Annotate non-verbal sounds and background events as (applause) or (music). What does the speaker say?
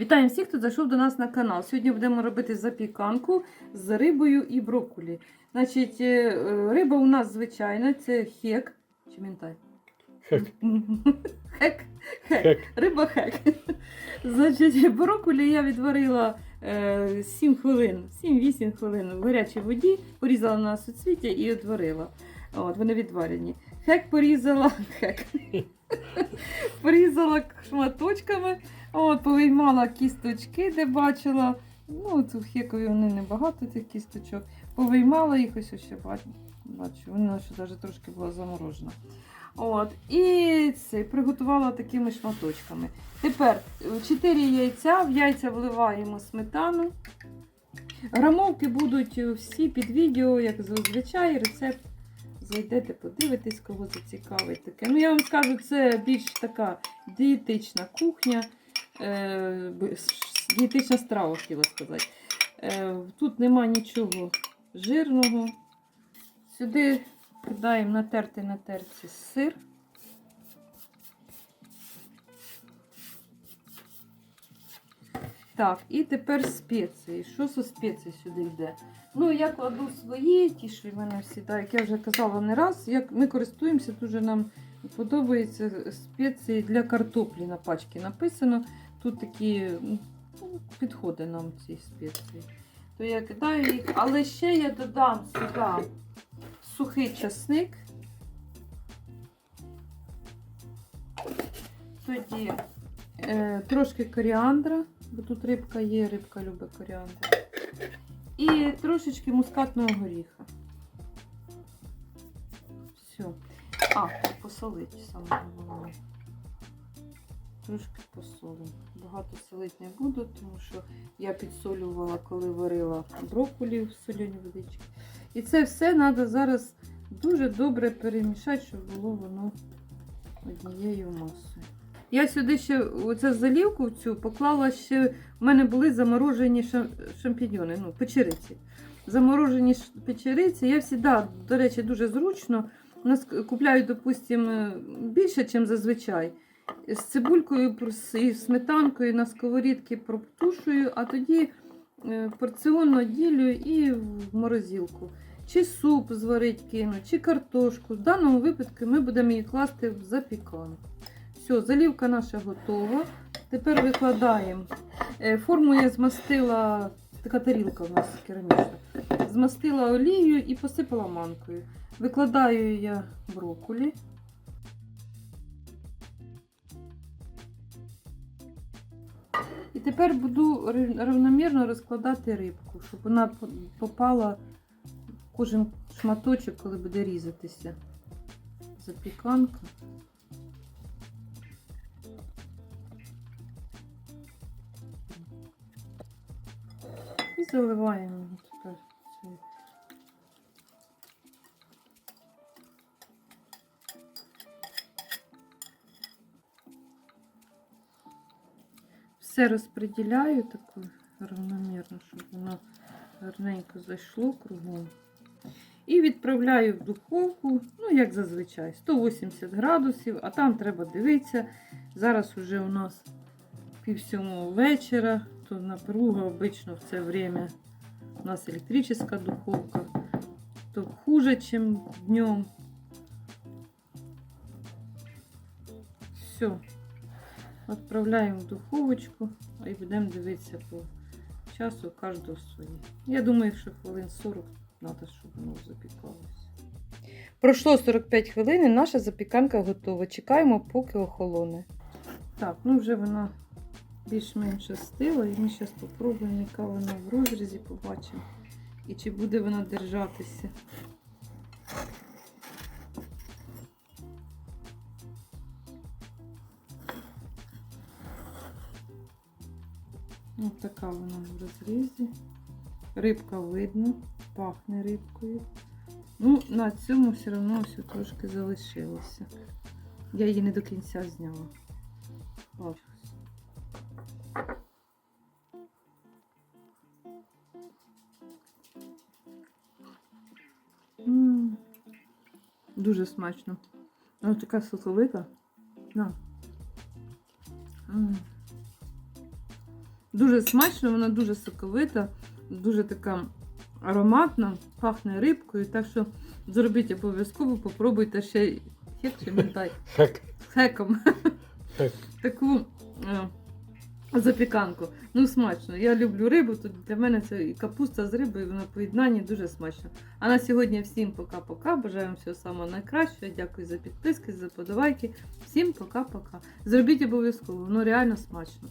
Вітаємо всіх, хто зайшов до нас на канал. Сьогодні будемо робити запіканку з рибою і брокколі. Значить, е, риба у нас звичайна, це хек. Чи мінтай? Хек. (laughs) Хек. Хек. Риба хек. (laughs) Значить, брокколі я відварила е, 7 хвилин, 7-8 хвилин в гарячій воді, порізала на суцвіття і відварила. От, вони відварені. Хек порізала. (laughs) Хек. порізала шматочками. От, повиймала кісточки, де бачила. Ну, тут в хекові вони небагато цих кісточок. Повиймала їх, ось ще бачу. Вона ще навіть трошки була заморожена. От, і це приготувала такими шматочками. Тепер 4 яйця, в яйця вливаємо сметану. Грамовки будуть всі під відео, як зазвичай, рецепт. Зайдете, подивитесь, кого зацікавить таке. Ну, я вам скажу, це більш така дієтична кухня, е, дієтична страва, хотіла сказати. Е, тут нема нічого жирного. Сюди кидаємо натертий на терці сир. Так, і тепер спеції. Що за спеції сюди йде? Ну, я кладу свої, ті, що в мене всі, так, як я вже казала не раз, як ми користуємося, дуже нам подобаються спеції для картоплі на пачці написано. Тут такі ну, підходи нам ці спеції. То я кидаю їх, але ще я додам сюди сухий часник. Тоді е, трошки коріандра, бо тут рибка є, рибка любить коріандр. І трошечки мускатного горіха. Все. А, посолити саме головне. Трошки посолимо. Багато солити не буду, тому що я підсолювала, коли варила брокколі в соляній водичці. І це все треба зараз дуже добре перемішати, щоб було воно однією масою. Я сюди ще оце залівку в цю поклала ще. У мене були заморожені шампіньони, ну, печериці. Заморожені печериці. Я завжди, до речі, дуже зручно. У нас купляють, допустимо, більше, ніж зазвичай. З цибулькою і сметанкою на сковорідки проптушую, а тоді е, порціонно ділю і в морозилку. Чи суп зварить кину, чи картошку. В даному випадку ми будемо її класти в запіканку. Все, залівка наша готова. Тепер викладаємо. Е, Форму я змастила, така тарілка у нас керамічна. Змастила олією і посипала манкою. Викладаю я брокколі. І тепер буду рівномірно розкладати рибку, щоб вона попала в кожен шматочок, коли буде різатися. Запіканка. І заливаємо Все розподіляю таку равномірно, щоб воно гарненько зайшло кругом. І відправляю в духовку, ну, як зазвичай, 180 градусів, а там треба дивитися. Зараз уже у нас пів сьомого вечора, то напруга обично в це время у нас електрична духовка, то хуже, ніж днем. Все. Відправляємо в духовочку і будемо дивитися по часу кожного своє. Я думаю, що хвилин 40 треба, щоб воно запікалося. Пройшло 45 хвилин і наша запіканка готова. Чекаємо, поки охолоне. Так, ну вже вона більш-менш остила, і ми зараз спробуємо, яка вона в розрізі, побачимо. І чи буде вона держатися. Ось така вона в розрізі. Рибка видно, пахне рибкою. Ну, на цьому все одно все трошки залишилося. Я її не до кінця зняла. Ось. Дуже смачно. Вона така соковита. На. М. Дуже смачно, вона дуже соковита, дуже така ароматна, пахне рибкою. Так що зробіть обов'язково, попробуйте ще хек чи ментай (laughs) Хек. з хеком. Хек. (laughs) Таку е, запіканку. Ну, смачно. Я люблю рибу, то для мене це і капуста з рибою на поєднанні дуже смачно. А на сьогодні всім пока-пока. Бажаю вам всього самого найкращого. Дякую за підписки, за подавайки. Всім пока-пока. Зробіть обов'язково, воно реально смачно.